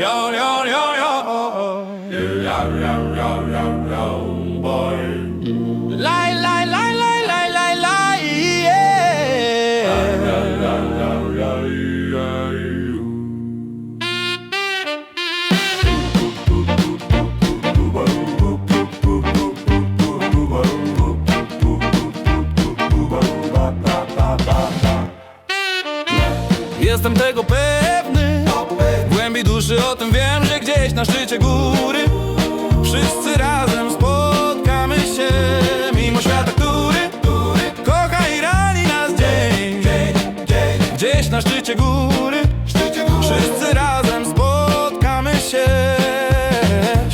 yo, yo, yo, yo. Lie, lie, lie, lie, lie, lie, lie, yeah. Jestem tego pewny W duszy o tym wiem, że gdzieś na szczycie góry Wszyscy razem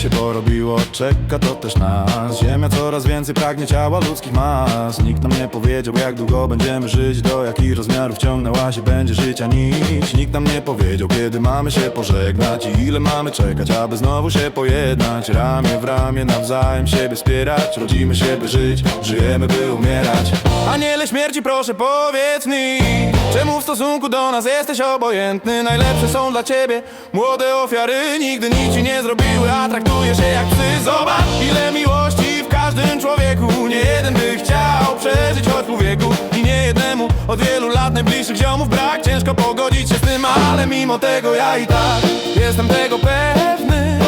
się porobiło, czeka to też nas. Ziemia coraz więcej pragnie ciała ludzkich mas. Nikt nam nie powiedział jak długo będziemy żyć Do jakich rozmiarów ciągnęła się będzie życia nić. Nikt nam nie powiedział kiedy mamy się pożegnać I ile mamy czekać, aby znowu się pojednać. Ramię w ramię nawzajem siebie wspierać Rodzimy się by żyć, żyjemy by umierać. Aniele śmierci proszę powiedz mi Czemu w stosunku do nas jesteś obojętny Najlepsze są dla ciebie. Młode ofiary Nigdy nic ci nie zrobiły, a traktujesz je jak psy. Zobacz ile miłości w każdym człowieku. Nie jeden by chciał przeżyć choć pół wieku I nie jednemu. Od wielu lat najbliższych ziomów brak. Ciężko pogodzić się z tym, ale mimo tego ja i tak Jestem tego pewny.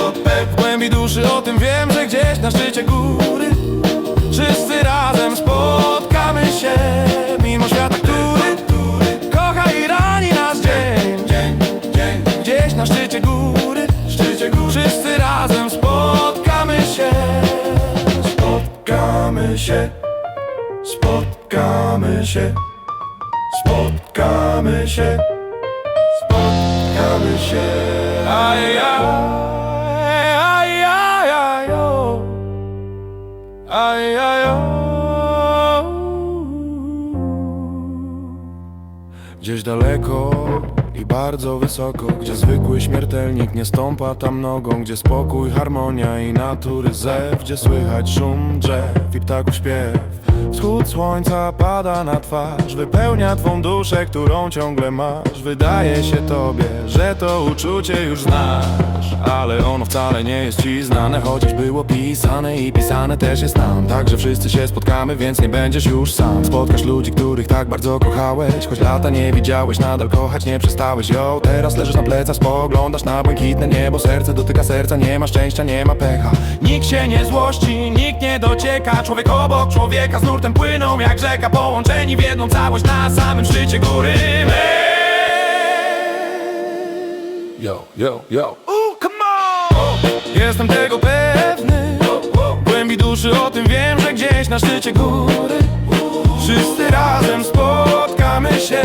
W głębi duszy o tym wiem, że gdzieś na szczycie góry razem spotkamy się. Spotkamy się. Spotkamy się. Spotkamy się. Spotkamy się. Aj, aj, aj, aj, aj, o. Aj, aj, o. Gdzieś daleko i bardzo wysoko Gdzie zwykły śmiertelnik nie stąpa tam nogą Gdzie spokój, harmonia i natury zew Gdzie słychać szum drzew i ptaków śpiew Wschód słońca pada na twarz Wypełnia twą duszę, którą ciągle masz. Wydaje się tobie, że to uczucie już znasz Ale ono wcale nie jest ci znane. Chociaż było pisane i pisane też jest tam. Także wszyscy się spotkamy, więc nie będziesz już sam. Spotkasz ludzi, których tak bardzo kochałeś. Choć lata nie widziałeś, nadal kochać nie przestałeś. Yo, teraz leżysz na plecach, spoglądasz na błękitne niebo. Serce dotyka serca, nie ma szczęścia, nie ma pecha. Nikt się nie złości, nikt nie docieka. Człowiek obok człowieka z nurtem płyną jak rzeka Połączeni w jedną całość na samym szczycie góry. My. Yo, yo, yo. Ooh, come on! Jestem tego pewny. W głębi duszy o tym wiem, że gdzieś na szczycie góry Wszyscy razem spotkamy się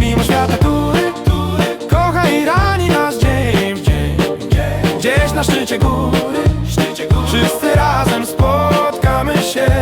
Mimo świata, który kocha i rani nas dzień w dzień. Gdzieś na szczycie góry Wszyscy razem spotkamy się